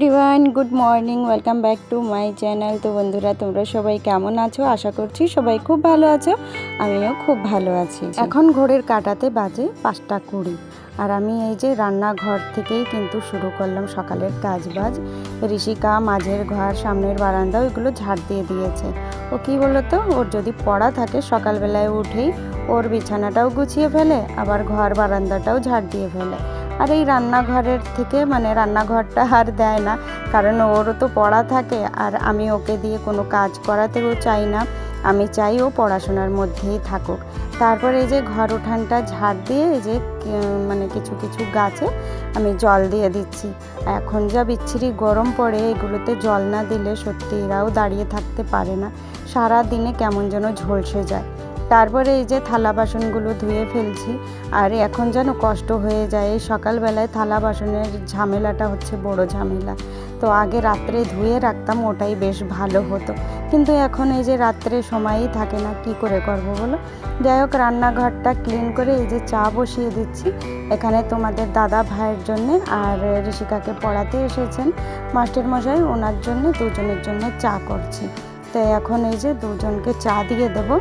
Everyone, good morning, welcome back to my channel. তো বন্ধুরা, তোমরা সবাই কেমন আছো? আশা করছি সবাই খুব ভালো আছো, আমিও খুব ভালো আছি। এখন ঘোরের কাটাতে বাজে পাঁচটা কুড়ি, আর আমি এই যে রান্নাঘর থেকেই কিন্তু শুরু করলাম সকালের কাজ বাজ ঋষিকা মাঝের ঘর, সামনের বারান্দা, ওইগুলো ঝাড় দিয়ে দিয়েছে। ও কি বলতো, ওর যদি পড়া থাকে, সকালবেলায় উঠেই ওর বিছানাটাও গুছিয়ে ফেলে, আবার ঘর বারান্দাটাও ঝাড় দিয়ে ফেলে। আর এই রান্নাঘরের থেকে মানে রান্নাঘরটা আর দেয় না, কারণ ওরও তো পড়া থাকে আর আমি ওকে দিয়ে কোনো কাজ করাতেও চাই না। আমি চাই ও পড়াশোনার মধ্যেই থাকুক। তারপরে এই যে ঘর উঠানটা ঝাড় দিয়ে এই যে মানে কিছু কিছু গাছে আমি জল দিয়ে দিচ্ছি। এখন যা বিচ্ছিরি গরম পড়ে, এগুলোতে জল না দিলে সত্যি এরাও দাঁড়িয়ে থাকতে পারে না। সারা দিনে কেমন যেন ঝলসে যায়। তারপরে এই যে থালা বাসনগুলো ধুয়ে ফেলছি, আর এখন যেন কষ্ট হয়ে যায়, সকালবেলায় থালা বাসনের ঝামেলাটা হচ্ছে বড় ঝামেলা। তো আগে রাত্রে ধুয়ে রাখতাম, ওটাই বেশ ভালো হতো। কিন্তু এখন এই যে রাত্রে সময়ই থাকে না, কি করে করব বলো? যাই হোক, রান্নাঘরটা ক্লিন করে এই যে চা বসিয়ে দিচ্ছি। এখানে তোমাদের দাদা ভাইয়ের জন্যে আর ঋষিকাকে পড়াতে এসেছেন। মাস্টার মশাই ওনার জন্য, দুজনের জন্য চা করছি। তো এখন এই যে দুজনকে চা দিয়ে দেবো।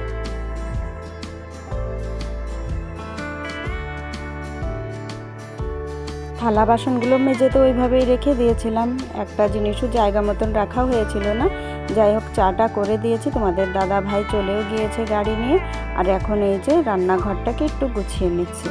থালা বাসনগুলো মেজে তো ওইভাবেই রেখে দিয়েছিলাম। একটা জিনিসও জায়গা মতন রাখা হয়েছিল না। যাই হোক, চাটা করে দিয়েছি। তোমাদের দাদা ভাই চলেও গিয়েছে গাড়ি নিয়ে। আর এখন এই যে রান্নাঘরটাকে একটু গুছিয়ে নিচ্ছি।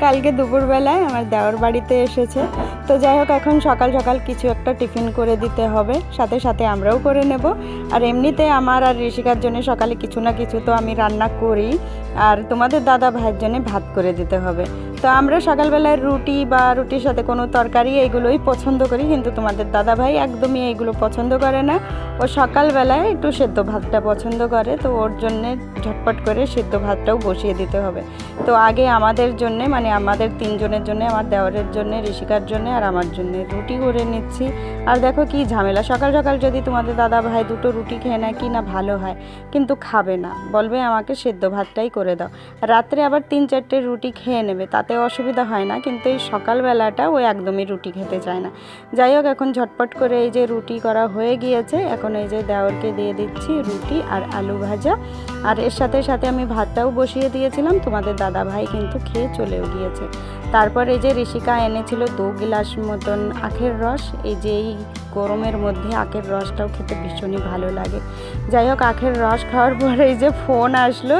কালকে দুপুরবেলায় আমার দেওয়ার বাড়িতে এসেছে। তো যাই হোক, এখন সকাল সকাল কিছু একটা টিফিন করে দিতে হবে। সাথে সাথে আমরাও করে নেব। আর এমনিতে আমার আর ঋষিকার জন্য সকালে কিছু না কিছু তো আমি রান্না করি। আর তোমাদের দাদা ভাইয়ের জন্য ভাত করে দিতে হবে। তো আমরা সকালবেলায় রুটি বা রুটির সাথে কোনো তরকারি এইগুলোই পছন্দ করি, কিন্তু তোমাদের দাদা ভাই একদমই এইগুলো পছন্দ করে না। ও সকালবেলায় একটু সেদ্ধ ভাতটা পছন্দ করে, তো ওর জন্যে ঝটপট করে সেদ্ধ ভাতটাও বসিয়ে দিতে হবে। তো আগে আমাদের জন্যে মানে আমাদের তিনজনের জন্য, আমার দেওয়ারের জন্য, ঋষিকার জন্য আর আমার জন্য রুটি করে নিচ্ছি। আর দেখো কি ঝামেলা, সকাল সকাল যদি তোমাদের দাদা ভাই দুটো রুটি খেয়ে নেয় কি না ভালো হয়, কিন্তু খাবে না। বলবে আমাকে সেদ্ধ ভাতটাই করে দাও। রাত্রে আবার তিন চারটে রুটি খেয়ে নেবে, তাতে অসুবিধা হয় না, কিন্তু এই সকালবেলাটা ও একদমই রুটি খেতে চায় না। যাই হোক, এখন ঝটপট করে এই যে রুটি করা হয়ে গিয়েছে, এখন এই যে দেওরকে দিয়ে দিচ্ছি রুটি আর আলু ভাজা। আর এর সাথে সাথে আমি ভাতটাও বসিয়ে দিয়েছিলাম, তোমাদের দাদা ভাই কিন্তু খেয়ে চলেও গিয়েছে। তারপর এই যে ঋষিকা এনেছিল দু গিলাস মতন আখের রস, এই যে এই গরমের মধ্যে আখের রসটাও খেতে ভীষণই ভালো লাগে। যাই হোক, আখের রস খাওয়ার পরে এই যে ফোন আসলো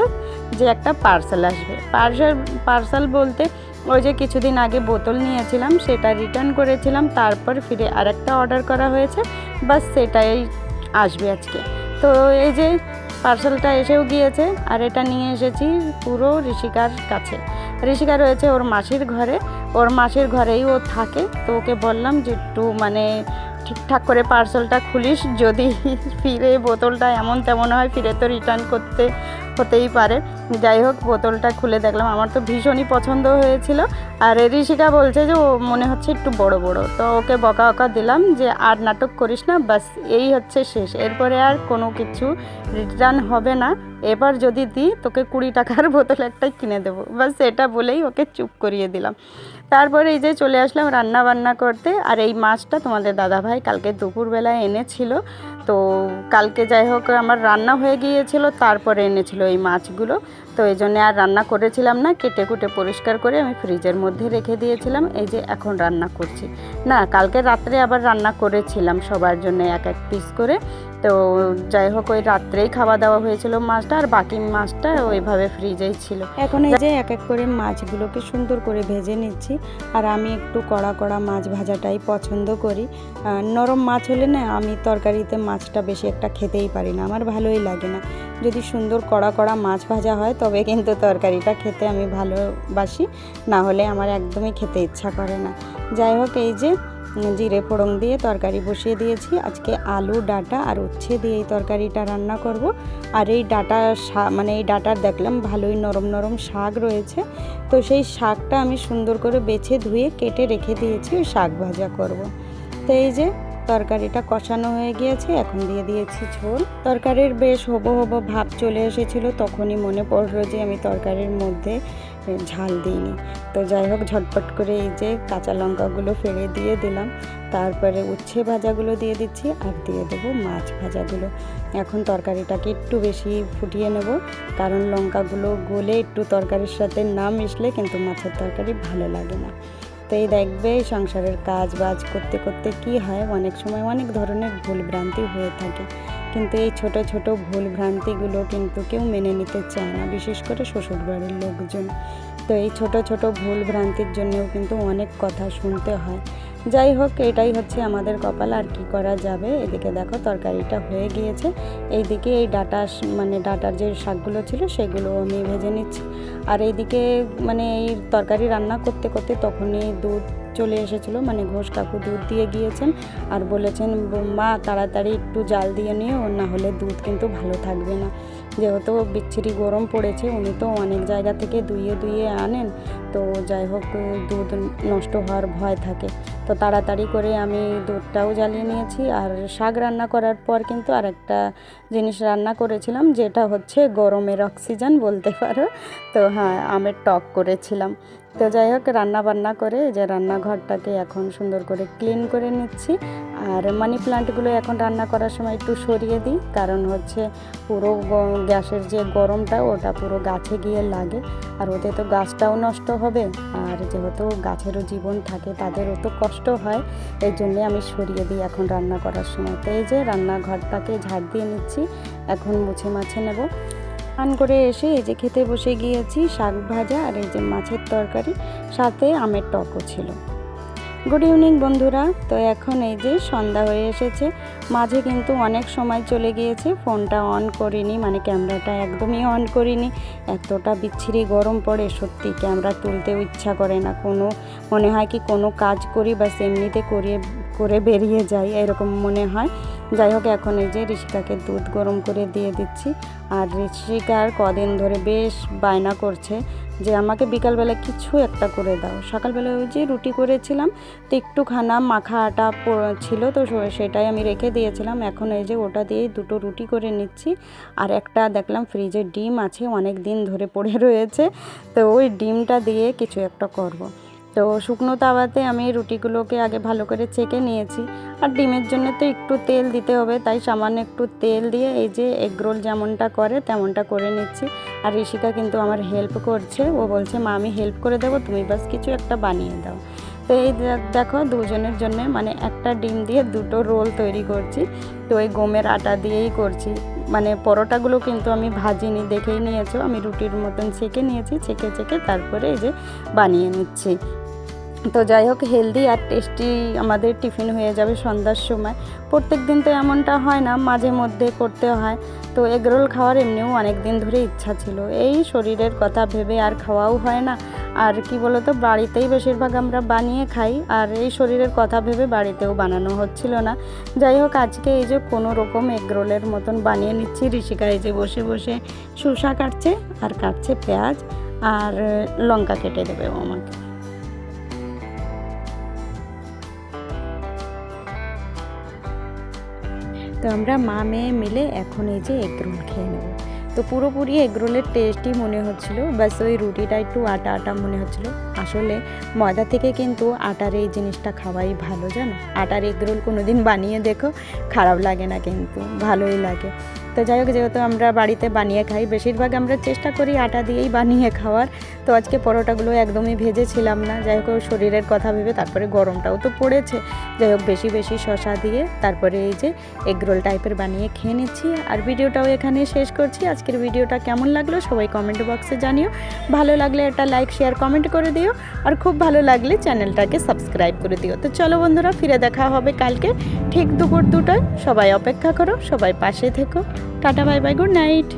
যে একটা পার্সেল আসবে। পার্সেল পার্সেল বলতে ওই যে কিছুদিন আগে বোতল নিয়েছিলাম, সেটা রিটার্ন করেছিলাম, তারপর ফিরে আরেকটা অর্ডার করা হয়েছে, বাস সেটাই আসবে আজকে। তো এই যে পার্সেলটা এসেও গিয়েছে, আর এটা নিয়ে এসেছি পুরো ঋষিকার কাছে। ঋষিকা রয়েছে ওর মাসির ঘরে, ওর মাসির ঘরেই ও থাকে, তো ওকে বললাম যে একটু মানে ঠিকঠাক করে পার্সেলটা খুলিস যদি ফিরে বোতলটা এমন তেমন হয় ফিরে তো রিটার্ন করতে হতেই পারে। যাই হোক, বোতলটা খুলে দেখলাম। আমার তো ভীষণই পছন্দ হয়েছিল। আর ঋষিকা বলছে যে, ও মনে হচ্ছে একটু বড় বড়। তো ওকে বকা বকা দিলাম যে, আর নাটক করিস না বাস এই হচ্ছে শেষ। এরপরে আর কোনো কিছু রিটার্ন হবে না। এবার যদি দিই, তোকে কুড়ি টাকার বোতল একটাই কিনে দেবো। বাস এটা বলেই ওকে চুপ করিয়ে দিলাম। তারপরে এই যে চলে আসলাম রান্না বান্না করতে। আর এই মাছটা তোমাদের দাদাভাই কালকে দুপুরবেলায় এনেছিল। তো কালকে যাই হোক আমার রান্না হয়ে গিয়েছিল তারপরে এনেছিল এই মাছগুলো। তো এই জন্যে আর রান্না করেছিলাম না। কেটে কুটে পরিষ্কার করে আমি ফ্রিজের মধ্যে রেখে দিয়েছিলাম। এই যে এখন রান্না করছি। না, কালকে রাত্রে আবার রান্না করেছিলাম সবার জন্য এক এক পিস করে। তো যাই হোক, ওই রাত্রেই খাওয়া দাওয়া হয়েছিল মাছটা আর বাকি মাছটা ওইভাবে ফ্রিজেই ছিল। এখন এই যে এক এক করে মাছগুলোকে সুন্দর করে ভেজে নিচ্ছি। আর আমি একটু কড়া কড়া মাছ ভাজাটাই পছন্দ করি। নরম মাছ হলে না, আমি তরকারিতে মাছটা বেশি একটা খেতেই পারি না। আমার ভালোই লাগে না। যদি সুন্দর কড়া কড়া মাছ ভাজা হয়, তবে কিন্তু তরকারিটা খেতে আমি ভালোবাসি। না হলে আমার একদমই খেতে ইচ্ছা করে না। যাই হোক, এই যে জিরে ফোড়ন দিয়ে তরকারি বসিয়ে দিয়েছি। আজকে আলু, ডাটা আর উচ্ছে দিয়ে এই তরকারিটা রান্না করব। আর এই ডাটা মানে এই ডাটার দেখলাম ভালোই নরম নরম শাক রয়েছে। তো সেই শাকটা আমি সুন্দর করে বেছে ধুয়ে কেটে রেখে দিয়েছি শাক ভাজা করব। তো এই যে তরকারিটা কষানো হয়ে গিয়েছে, এখন দিয়ে দিয়েছি ঝোল। তরকারির বেশ হব হব ভাব চলে এসেছিল, তখনই মনে পড়ল যে আমি তরকারির মধ্যে ঝাল দিইনি। তো যাই হোক, ঝটপট করে এই যে কাঁচা লঙ্কাগুলো ফেলে দিয়ে দিলাম। তারপরে উচ্ছে ভাজাগুলো দিয়ে দিচ্ছি আর দিয়ে দেবো মাছ ভাজাগুলো। এখন তরকারিটাকে একটু বেশি ফুটিয়ে নেব, কারণ লঙ্কাগুলো গলে একটু তরকারির সাথে না মিশলে কিন্তু মাছের তরকারি ভালো লাগে না। এই দেখবে সংসারের কাজ বাজ করতে করতে কি হয়? অনেক সময় অনেক ধরনের ভুল ভ্রান্তি হয়ে থাকে। কিন্তু এই ছোট ছোট ভুল ভ্রান্তিগুলো কিন্তু কেউ মেনে নিতে চায় না, বিশেষ করে শ্বশুরবাড়ির লোকজন। তো এই ছোট ছোট ভুল ভ্রান্তির জন্যও কিন্তু অনেক কথা শুনতে হয়। যাই হোক, এটাই হচ্ছে আমাদের কপাল, আর কি করা যাবে? এদিকে দেখো, তরকারিটা হয়ে গিয়েছে। এইদিকে এই ডাটা মানে ডাটার যে শাকগুলো ছিল, সেগুলো আমি ভেজে নিচ্ছি। আর এইদিকে মানে এই তরকারি রান্না করতে করতে তখনই দুধ চলে এসেছিল মানে ঘোষ কাকু দুধ দিয়ে গিয়েছেন আর বলেছেন, মা, তাড়াতাড়ি একটু জাল দিয়ে নিও, না হলে দুধ কিন্তু ভালো থাকবে না। যেহেতু বিচ্ছিরি গরম পড়েছে, উনি তো অনেক জায়গা থেকে দুইয়ে দুইয়ে আনেন, তো যাই হোক, দুধ নষ্ট হওয়ার ভয় থাকে। তো তাড়াতাড়ি করে আমি দুধটাও জ্বালিয়ে নিয়েছি আর শাক রান্না করার পর কিন্তু আরেকটা জিনিস রান্না করেছিলাম, যেটা হচ্ছে গরমের অক্সিজেন বলতে পারো। তো হ্যাঁ আমের টক করেছিলাম। তো যাই হোক রান্না বান্না করে যে রান্নাঘরটাকে এখন সুন্দর করে ক্লিন করে নিচ্ছি। আর মানি প্লান্টগুলো এখন রান্না করার সময় একটু সরিয়ে দিই, কারণ হচ্ছে পুরো গ্যাসের যে গরমটা, ওটা পুরো গাছে গিয়ে লাগে। আর ওতে তো গাছটাও নষ্ট হবে, আর যেহেতু গাছেরও জীবন থাকে, তাদেরও তো কষ্ট হয়, এই জন্যে আমি সরিয়ে দিই এখন রান্না করার সময়। তো এই যে রান্নাঘরটাকে ঝাড় দিয়ে নিচ্ছি, এখন মুছে মাছে নেব। স্নান করে এসে এই যে খেতে বসে গিয়েছি, শাক ভাজা আর এই যে মাছের তরকারি, সাথে আমের টকও ছিল। গুড ইভিনিং বন্ধুরা। তো এখন এই যে সন্ধ্যা হয়ে এসেছে। মাঝে কিন্তু অনেক সময় চলে গিয়েছে, ফোনটা অন করিনি মানে ক্যামেরাটা একদমই অন করিনি। এতটা বিচ্ছিরি গরম পড়ে, সত্যি ক্যামেরা তুলতেও ইচ্ছা করে না। কোনো, মনে হয় কি কোনো কাজ করি বা এমনিতে করে করে বেরিয়ে যাই, এরকম মনে হয়। যাই হোক, এখন এই যে ঋষিকাকে দুধ গরম করে দিয়ে দিচ্ছি। আর ঋষিকার কদিন ধরে বেশ বায়না করছে যে, আমাকে বিকালবেলা কিছু একটা করে দাও। সকালবেলা ওই যে রুটি করেছিলাম, তো একটুখানা মাখা আটা ছিল, তো সেটাই আমি রেখে দিয়েছিলাম। এখন এই যে ওটা দিয়েই দুটো রুটি করে নিচ্ছি। আর একটা দেখলাম ফ্রিজে ডিম আছে, অনেক দিন ধরে পড়ে রয়েছে, তো ওই ডিমটা দিয়ে কিছু একটা করব। তো শুকনো তাওয়াতে আমি রুটিগুলোকে আগে ভালো করে চেকে নিয়েছি। আর ডিমের জন্য তো একটু তেল দিতে হবে, তাই সামান্য একটু তেল দিয়ে এই যে এগরোল যেমনটা করে তেমনটা করে নিচ্ছি। আর ঋষিকা কিন্তু আমার হেল্প করছে, ও বলছে, মা, আমি হেল্প করে দেবো, তুমি বাস কিছু একটা বানিয়ে দাও। তো এই দেখো, দুজনের জন্য মানে একটা ডিম দিয়ে দুটো রোল তৈরি করছি। তো ওই গমের আটা দিয়েই করছি। মানে পরোটাগুলো কিন্তু আমি ভাজিনি, দেখেই নিয়েছো। আমি রুটির মতন ছেঁকে নিয়েছি, ছেঁকে ছেঁকে তারপরে এই যে বানিয়ে নিচ্ছি। তো যাই হোক হেলদি আর টেস্টি আমাদের টিফিন হয়ে যাবে সন্ধ্যার সময়। প্রত্যেক দিন তো এমনটা হয় না, মাঝে মধ্যে করতে হয়। তো এগরোল খাওয়ার এমনিও অনেক দিন ধরে ইচ্ছা ছিল। এই শরীরের কথা ভেবে আর খাওয়াও হয় না। আর কি বলতো, বাড়িতেই বেশিরভাগ আমরা বানিয়ে খাই, আর এই শরীরের কথা ভেবে বাড়িতেও বানানো হচ্ছিল না। যাই হোক, আজকে এই যে কোনো রকম এগরোলের মতন বানিয়ে নিচ্ছি। ঋষিকা এই যে বসে বসে শসা কাটছে, আর কাটছে পেঁয়াজ, আর লঙ্কা কেটে দেবে আমাকে। তো আমরা মা মেয়ে মিলে এখন এই যে এগরোল খেয়ে নেব। তো পুরোপুরি এগরোলের টেস্টই মনে হচ্ছিল, বাস ওই রুটিটা একটু আটা আটা মনে হচ্ছিল। আসলে ময়দা থেকে কিন্তু আটার এই জিনিসটা খাওয়াই ভালো, জানো? আটার এগরোল কোনো দিন বানিয়ে দেখো, খারাপ লাগে না কিন্তু, ভালোই লাগে। তো যাই হোক, যেহেতু আমরা বাড়িতে বানিয়ে খাই, বেশিরভাগ আমরা চেষ্টা করি আটা দিয়েই বানিয়ে খাওয়ার। তো আজকে পরোটাগুলো একদমই ভেজেছিলাম না, যাই হোক, শরীরের কথা ভেবে তারপরে গরমটাও তো পড়েছে। যাই হোক, বেশি বেশি শশা দিয়ে তারপরে এই যে এগরোল টাইপের বানিয়ে খেয়ে নিচ্ছি। আর ভিডিওটাও এখানে শেষ করছি। আজকের ভিডিওটা কেমন লাগল সবাই কমেন্ট বক্সে জানিও। ভালো লাগলে একটা লাইক, শেয়ার, কমেন্ট করে দিও আর খুব ভালো লাগলে চ্যানেলটাকে সাবস্ক্রাইব করে দিও। তো চলো বন্ধুরা, ফিরে দেখা হবে কালকে ঠিক দুপুর দুটোয়। সবাই অপেক্ষা করো, সবাই পাশে থেকো। Tata, bye bye, good night.